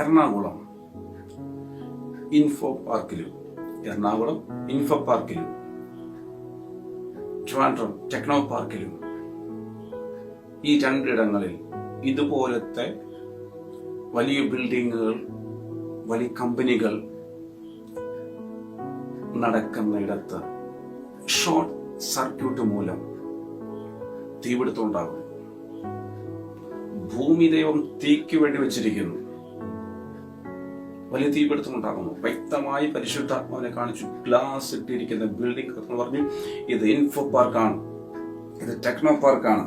Ernakulam. Info പാർക്കിലും Ernakulam info പാർക്കിലും Trivandrum techno പാർക്കിലും ഈ രണ്ടിടങ്ങളിൽ ഇതുപോലത്തെ വലിയ ബിൽഡിങ്ങുകൾ വലിയ കമ്പനികൾ നടക്കുന്നിടത്ത് ഷോർട്ട് സർക്യൂട്ട് മൂലം തീപിടുത്തം ഉണ്ടാകും. ഭൂമി ദൈവം തീക്ക് വേണ്ടി വെച്ചിരിക്കുന്നു. വലിയ തീപിടുത്തം ഉണ്ടാകുന്നു വ്യക്തമായി പരിശുദ്ധാത്മാവിനെ കാണിച്ചു. ഗ്ലാസ് ഇട്ടിരിക്കുന്ന ബിൽഡിംഗ് എന്ന് പറഞ്ഞു ഇത് ഇൻഫോ പാർക്കാണ് ഇത് ടെക്നോ പാർക്കാണ്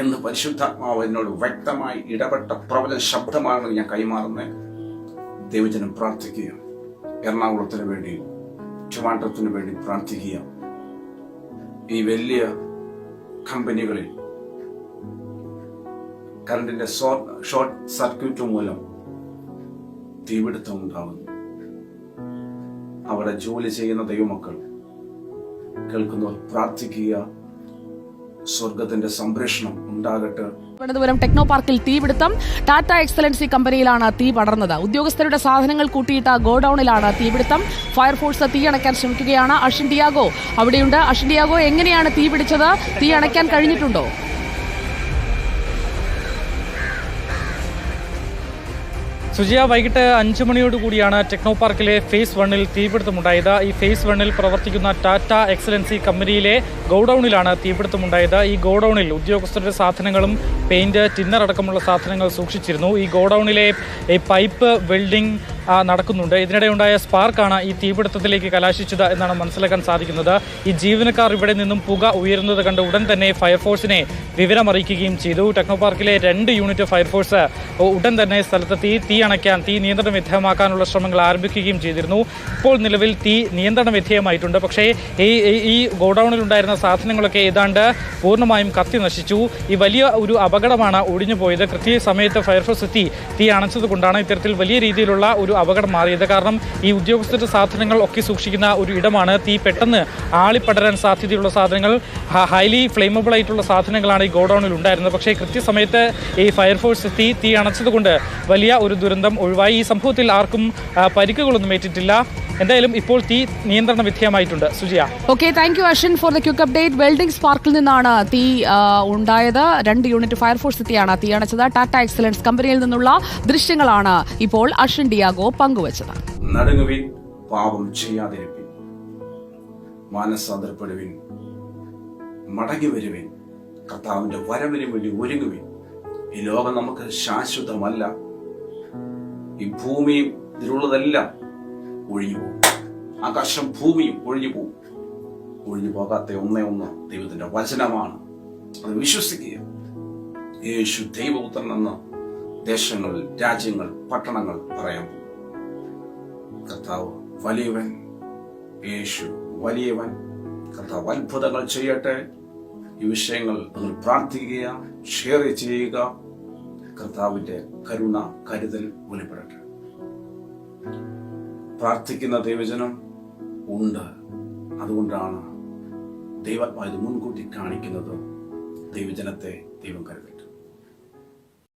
എന്ന് പരിശുദ്ധാത്മാവ് എന്നോട് വ്യക്തമായി ഇടപെട്ട പ്രബല ശബ്ദമാണ് ഞാൻ കൈമാറുന്നത്. ദൈവജനം പ്രാർത്ഥിക്കുക എറണാകുളത്തിന് വേണ്ടി ട്രിവാൻഡ്രത്തിന് വേണ്ടി പ്രാർത്ഥിക്കുക ഈ വലിയ കമ്പനികളിൽ കറണ്ടിന്റെ ഷോർട്ട് സർക്യൂട്ട് മൂലം തീപിടുത്തം ഉണ്ടാകുന്നു അവിടെ ജോലി ചെയ്യുന്ന ദൈവമക്കൾ കേൾക്കുന്നവർ പ്രാർത്ഥിക്കുക. സ്വർഗത്തിന്റെ സംരക്ഷണം ഉണ്ടാകട്ടെ. തിരുവനന്തപുരം ടെക്നോ പാർക്കിൽ തീപിടുത്തം. ടാറ്റ എക്സലൻസി കമ്പനിയിലാണ് തീ പടർന്നത്. ഉദ്യോഗസ്ഥരുടെ സാധനങ്ങൾ കൂട്ടിയിട്ട ഗോഡൌണിലാണ് തീപിടുത്തം. ഫയർഫോഴ്സ് തീ അണയ്ക്കാൻ ശ്രമിക്കുകയാണ് അഷിൻ ഡിയാഗോ. അവിടെയുണ്ട് അഷിൻ ഡിയാഗോ എങ്ങനെയാണ് തീ പിടിച്ചത് തീ അണയ്ക്കാൻ കഴിഞ്ഞിട്ടുണ്ടോ? സുജിയ വൈകിട്ട് അഞ്ചു മണിയോട് കൂടിയാണ് ടെക്നോ പാർക്കിലെ ഫേസ് വണ്ണിൽ തീപിടുത്തമുണ്ടായത്. ഈ ഫേസ് വണ്ണിൽ പ്രവർത്തിക്കുന്ന ടാറ്റ എക്സലൻസി കമ്പനിയിലെ ഗോഡൌണിലാണ് തീപിടുത്തമുണ്ടായത്. ഈ ഗോഡൌണിൽ ഉദ്യോഗസ്ഥരുടെ സാധനങ്ങളും പെയിന്റ് ടിന്നർ അടക്കമുള്ള സാധനങ്ങൾ സൂക്ഷിച്ചിരുന്നു. ഈ ഗോഡൌണിലെ പൈപ്പ് വെൽഡിംഗ് നടക്കുന്നുണ്ട്. ഇതിനിടെ ഉണ്ടായ സ്പാർക്കാണ് ഈ തീപിടുത്തത്തിലേക്ക് കലാശിച്ചത് എന്നാണ് മനസ്സിലാക്കാൻ സാധിക്കുന്നത്. ഈ ജീവനക്കാർ ഇവിടെ നിന്നും പുക ഉയരുന്നത് കണ്ട് ഉടൻ തന്നെ ഫയർഫോഴ്സിനെ വിവരമറിയിക്കുകയും ചെയ്തു. ടെക്നോ പാർക്കിലെ രണ്ട് യൂണിറ്റ് ഫയർഫോഴ്സ് ഉടൻ തന്നെ സ്ഥലത്ത് തീ തീ അണയ്ക്കാൻ തീ നിയന്ത്രണ വിധേയമാക്കാനുള്ള ശ്രമങ്ങൾ ആരംഭിക്കുകയും ചെയ്തിരുന്നു. ഇപ്പോൾ നിലവിൽ തീ നിയന്ത്രണ വിധേയമായിട്ടുണ്ട്. പക്ഷേ ഈ ഈ- ഉണ്ടായിരുന്ന സാധനങ്ങളൊക്കെ ഏതാണ്ട് പൂർണമായും കത്തി നശിച്ചു. ഈ വലിയ ഒരു അപകടമാണ് ഒഴിഞ്ഞു പോയത്. കൃത്യസമയത്ത് ഫയർഫോഴ്സ് എത്തി തീ അണച്ചത് കൊണ്ടാണ് ഇത്തരത്തിൽ വലിയ രീതിയിലുള്ള ഒരു അപകടം മാറിയത്. കാരണം ഈ ഉദ്യോഗസ്ഥരുടെ സാധനങ്ങൾ ഒക്കെ സൂക്ഷിക്കുന്ന ഒരു ഇടമാണ് തീ പെട്ടെന്ന് ആളിപ്പടരാൻ സാധ്യതയുള്ള സാധനങ്ങൾ. ഹൈലി ഫ്ലെയിമബിൾ ആയിട്ടുള്ള സാധനങ്ങളാണ് ഈ ഗോഡൌണിൽ ഉണ്ടായിരുന്നത് പക്ഷേ കൃത്യസമയത്ത് ഈ ഫയർഫോഴ്സ് എത്തി തീ അണച്ചതുകൊണ്ട് വലിയ ഒരു ദുരന്തം ഒഴിവായി. ഈ സംഭവത്തിൽ ആർക്കും പരിക്കുകളൊന്നും ഏറ്റിട്ടില്ല. എന്തായാലും ഇപ്പോൾ തീ നിയന്ത്രണ വിധേയമായിട്ടുണ്ട്. Sujiya. Okay thank you Ashwin for the quick update welding സ്പാർക്കിൽ നിന്നാണ് തീ ഉണ്ടായത്. രണ്ട് യൂണിറ്റ് ഫയർഫോഴ്സ് എത്തിയാണ് തീ അണച്ചത്. ടാറ്റ എക്സലൻസ് കമ്പനിയിൽ നിന്നുള്ള ദൃശ്യങ്ങളാണ് ഇപ്പോൾ അഷൻ ഡിയാഗോ പങ്കുവച്ചത്. നടുങ്ങുവിൻ പാപം ചെയ്യാതിരിപ്പിൻ. മാനസാന്തരപ്പെടുവിൻ. മടങ്ങി വരുവിൻ കർത്താവിന്റെ വരവിന് വേണ്ടി ഒരുങ്ങുവിൻ. ഈ ലോകം നമുക്ക് ശാശ്വതമല്ല. ഈ ഭൂമിയും ഇതിലുള്ളതെല്ലാം ഒഴിഞ്ഞു പോകും. ആകാശം ഭൂമിയും ഒഴിഞ്ഞു പോകും. ഒഴിഞ്ഞു പോകാത്ത ഒന്നേ ഒന്ന് ദൈവത്തിന്റെ വചനമാണ്. അത് വിശ്വസിക്കുക. യേശു ദൈവപുത്രൻ എന്ന ദേശങ്ങൾ രാജ്യങ്ങൾ പട്ടണങ്ങൾ പറയാൻ പോകും കർത്താവ് വലിയവൻ യേശു വലിയവൻ. കർത്താവ് അത്ഭുതങ്ങൾ ചെയ്യട്ടെ. ഈ വിഷയങ്ങൾ നിങ്ങൾ പ്രാർത്ഥിക്കുക ഷെയർ ചെയ്യുക. കർത്താവിന്റെ കരുണ കരുതൽ വെളിപ്പെടട്ടെ. പ്രാർത്ഥിക്കുന്ന ദൈവജനം ഉണ്ട്. അതുകൊണ്ടാണ് ദൈവാത്മാവ് മുൻകൂട്ടി കാണിക്കുന്നത്. ദൈവജനത്തെ ദൈവം കരുതൽ